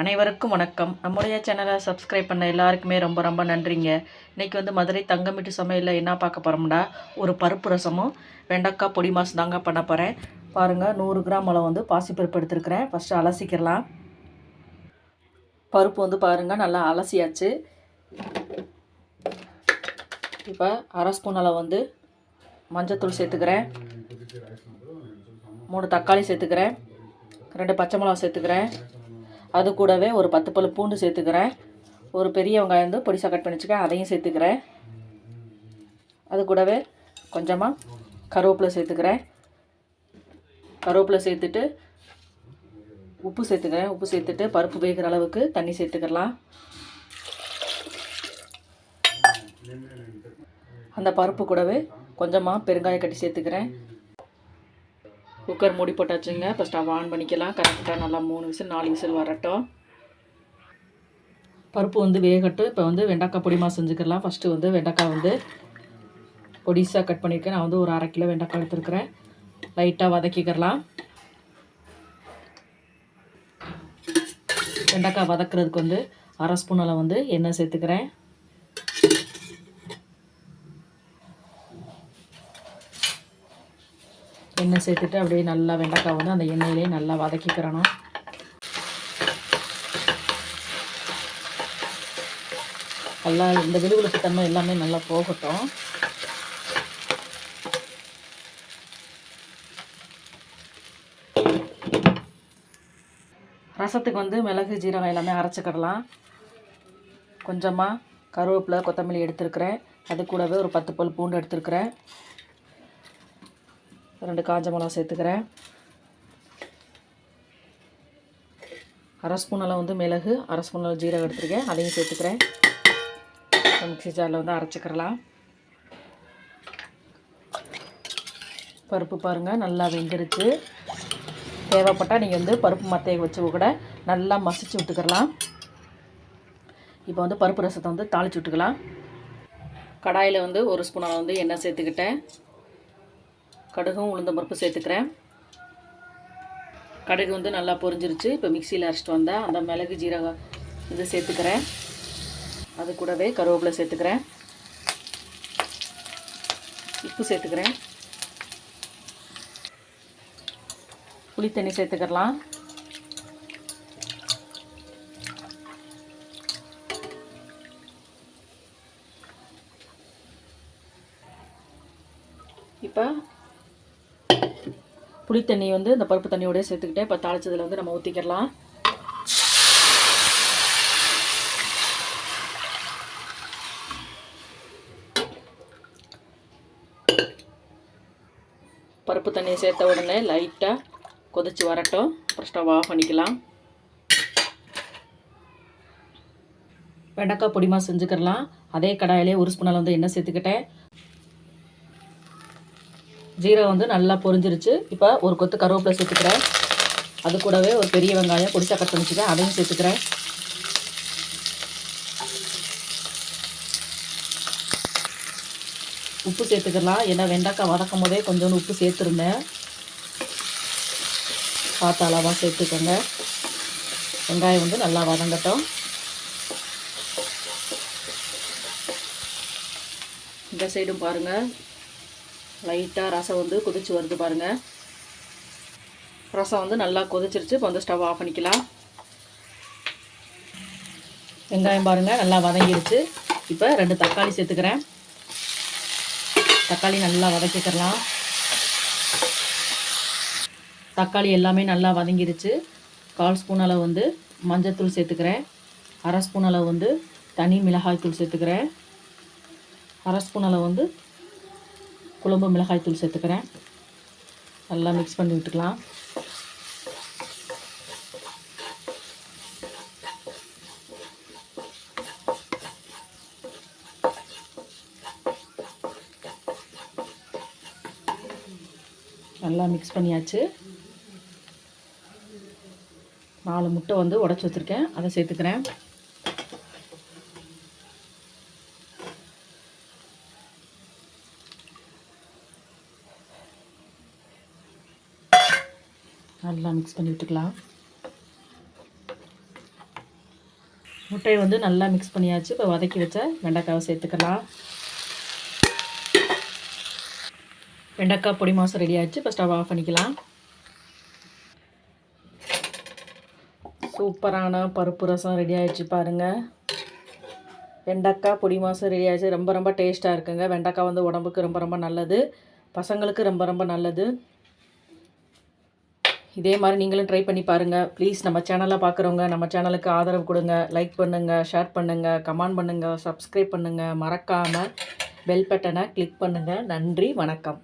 அனைவருக்கும் வணக்கம். நம்முடைய சேனலை சப்ஸ்கிரைப் பண்ண எல்லாருக்குமே ரொம்ப ரொம்ப நன்றிங்க. இன்றைக்கி வந்து மதுரை தங்கமிட்டு சமையலில் என்ன பார்க்க போகிறோம்னா ஒரு பருப்பு ரசமும் வெண்டைக்காய் பொடி மாசு தாங்க பண்ண போகிறேன் பாருங்கள் நூறு கிராம் அளவு வந்து பாசிப்பருப்பு எடுத்துருக்கிறேன். ஃபஸ்ட்டு அலசிக்கிறலாம். பருப்பு வந்து பாருங்கள் நல்லா அலசியாச்சு. இப்போ அரை ஸ்பூன் அளவு வந்து மஞ்சத்தூள் சேர்த்துக்கிறேன். மூணு தக்காளி சேர்த்துக்கிறேன். ரெண்டு பச்சை மிளகா சேர்த்துக்கிறேன். அது கூடவே ஒரு பத்து பல்லு பூண்டு சேர்த்துக்கிறேன். ஒரு பெரிய வெங்காயம் வந்து பொடிசாக கட் பண்ணி வச்சுக்கேன் அதையும் சேர்த்துக்கிறேன். அது கூடவே கொஞ்சமாக கருவேப்பிலை சேர்த்துக்கிறேன். கருவேப்பிலை சேர்த்துட்டு உப்பு சேர்த்துக்கிறேன். உப்பு சேர்த்துட்டு பருப்பு வேகிற அளவுக்கு தண்ணி சேர்த்துக்கலாம். அந்த பருப்பு கூடவே கொஞ்சமாக பெருங்காயம் கட்டி சேர்த்துக்கிறேன். குக்கர் மூடி போட்டாச்சுங்க. இப்போ ஸ்டவ் ஆன் பண்ணிக்கலாம். கரெக்டாக நல்லா மூணு விசில் நாலு விசில் வரட்டும். பருப்பு வந்து வேகட்டும். இப்போ வந்து வெண்டைக்காய் பொடிமா செஞ்சுக்கலாம். ஃபஸ்ட்டு வந்து வெண்டைக்காய் வந்து பொடிசாக கட் பண்ணியிருக்கேன் நான் வந்து ஒரு அரை கிலோ வெண்டைக்காய் எடுத்துருக்கிறேன். லைட்டாக வதக்கிக்கிறலாம் வெண்டைக்காய் வதக்குறதுக்கு வந்து அரை ஸ்பூனில் வந்து எண்ணெய் சேர்த்துக்கிறேன். எண்ணெய் சேர்த்துட்டு அப்படியே நல்லா வெண்டைக்காய் வந்து அந்த எண்ணெயிலே நல்லா வதக்கிக்கிறணும் நல்லா இந்த விழுவிழுப்பு தன்மை எல்லாமே நல்லா போகட்டும். ரசத்துக்கு வந்து மிளகு ஜீரகம் எல்லாமே அரைச்சிக்கிடலாம் கொஞ்சமாக கருவேப்பிலை கொத்தமல்லி எடுத்துருக்கிறேன். அது கூடவே ஒரு பத்து பல் பூண்டு எடுத்துருக்கிறேன். ரெண்டு காஞ்ச மிளகா சேர்த்துக்கிறேன். அரை ஸ்பூன் அளவு வந்து மிளகு அரை ஸ்பூன் அளவு ஜீரகம் எடுத்துருக்கேன். அதையும் சேர்த்துக்கிறேன். மிக்ஸி ஜாரில் வந்து அரைச்சிக்கிறலாம். பருப்பு பாருங்கள் நல்லா வெந்துருச்சு. தேவைப்பட்டால் நீங்கள் வந்து பருப்பு மத்தையை வச்சு கூட நல்லா மசிச்சு விட்டுக்கிறலாம் இப்போ வந்து பருப்பு ரசத்தை வந்து தாளிச்சு விட்டுக்கலாம். கடாயில் வந்து ஒரு ஸ்பூனால் வந்து எண்ணெய் சேர்த்துக்கிட்டேன். கடுகும் உளுந்த பருப்பு சேர்த்துக்கிறேன். கடுகு வந்து நல்லா பொரிஞ்சிருச்சு. இப்போ மிக்சியில் அரைச்சிட்டு வந்தால் அந்த மிளகு ஜீரகம் இது சேர்த்துக்கிறேன். அது கூடவே கருவேப்பிலை சேர்த்துக்கிறேன். உப்பு சேர்த்துக்கிறேன். புளி தண்ணி சேர்த்துக்கலாம். இப்போ புளி தண்ணி வந்து இந்த பருப்பு தண்ணியோடய சேர்த்துக்கிட்டே இப்போ தாளிச்சதில் வந்து நம்ம ஊற்றிக்கிடலாம் பருப்பு தண்ணியை சேர்த்த உடனே லைட்டாக கொதிச்சு வரட்டும். அப்புறம் ஸ்டவ் ஆஃப் பண்ணிக்கலாம். வெண்டைக்காய் பொடிமா செஞ்சுக்கிறலாம் அதே கடாயிலே ஒரு ஸ்பூனால் வந்து எண்ணெய் சேர்த்துக்கிட்டேன். ஜீரகம் வந்து நல்லா பொரிஞ்சிருச்சு. இப்போ ஒரு கொத்து கருவேப்பிலை சேர்த்துக்கிறேன். அது கூடவே ஒரு பெரிய வெங்காயம் பொடிச்சா கட் பண்ணிச்சுக்கேன் அதையும் சேர்த்துக்கிறேன். உப்பு சேர்த்துக்கலாம். ஏன்னா வெண்டைக்காய் வதக்கும் போதே கொஞ்சோண்டு உப்பு சேர்த்துருந்தேன். பார்த்து அளவாக சேர்த்துக்கோங்க. வெங்காயம் வந்து நல்லா வதங்கட்டும். இந்த சைடும் பாருங்கள் லைட்டாக ரசம் வந்து கொதிச்சு வருது பாருங்கள் ரசம் வந்து நல்லா கொதிச்சிருச்சு. இப்போ வந்து ஸ்டவ் ஆஃப் பண்ணிக்கலாம். வெங்காயம் பாருங்கள் நல்லா வதங்கிருச்சு. இப்போ ரெண்டு தக்காளி சேர்த்துக்கிறேன். தக்காளி நல்லா வதக்கிக்கிறலாம் தக்காளி எல்லாமே நல்லா வதங்கிருச்சு. கால் ஸ்பூன் அளவு வந்து மஞ்சத்தூள் சேர்த்துக்கிறேன். அரை ஸ்பூன் அளவு வந்து தனி மிளகாய் தூள் சேர்த்துக்கிறேன். அரை ஸ்பூன் அளவு வந்து குழம்பு மிளகாய் தூள் சேர்த்துக்கிறேன். நல்லா மிக்ஸ் பண்ணி விட்டுக்கலாம். நல்லா மிக்ஸ் பண்ணியாச்சு. நாலு முட்டை வந்து உடச்சி வச்சுருக்கேன். அதை சேர்த்துக்கிறேன். நல்லா மிக்ஸ் பண்ணி விட்டுக்கலாம். முட்டையை வந்து நல்லா மிக்ஸ் பண்ணியாச்சு. இப்போ வதக்கி வச்ச வெண்டைக்காவை சேர்த்துக்கலாம். வெண்டைக்காய் பொடி மாதம் ரெடி ஆச்சு இப்போ ஸ்டவ் ஆஃப் பண்ணிக்கலாம். சூப்பரான பருப்பு ரசம் ரெடி பாருங்கள் வெண்டைக்காய் பொடி மாதம் ரெடி ரொம்ப ரொம்ப டேஸ்ட்டாக இருக்குங்க. வெண்டைக்காய் வந்து உடம்புக்கு ரொம்ப ரொம்ப நல்லது. பசங்களுக்கு ரொம்ப ரொம்ப நல்லது. இதே மாதிரி நீங்களும் ட்ரை பண்ணி பாருங்கள் ப்ளீஸ் நம்ம சேனலை பார்க்குறவங்க நம்ம சேனலுக்கு ஆதரவு கொடுங்க. லைக் பண்ணுங்கள் ஷேர் பண்ணுங்கள் கமெண்ட் பண்ணுங்கள் சப்ஸ்கிரைப் பண்ணுங்கள் மறக்காமல் பெல் பட்டனை கிளிக் பண்ணுங்கள் நன்றி வணக்கம்.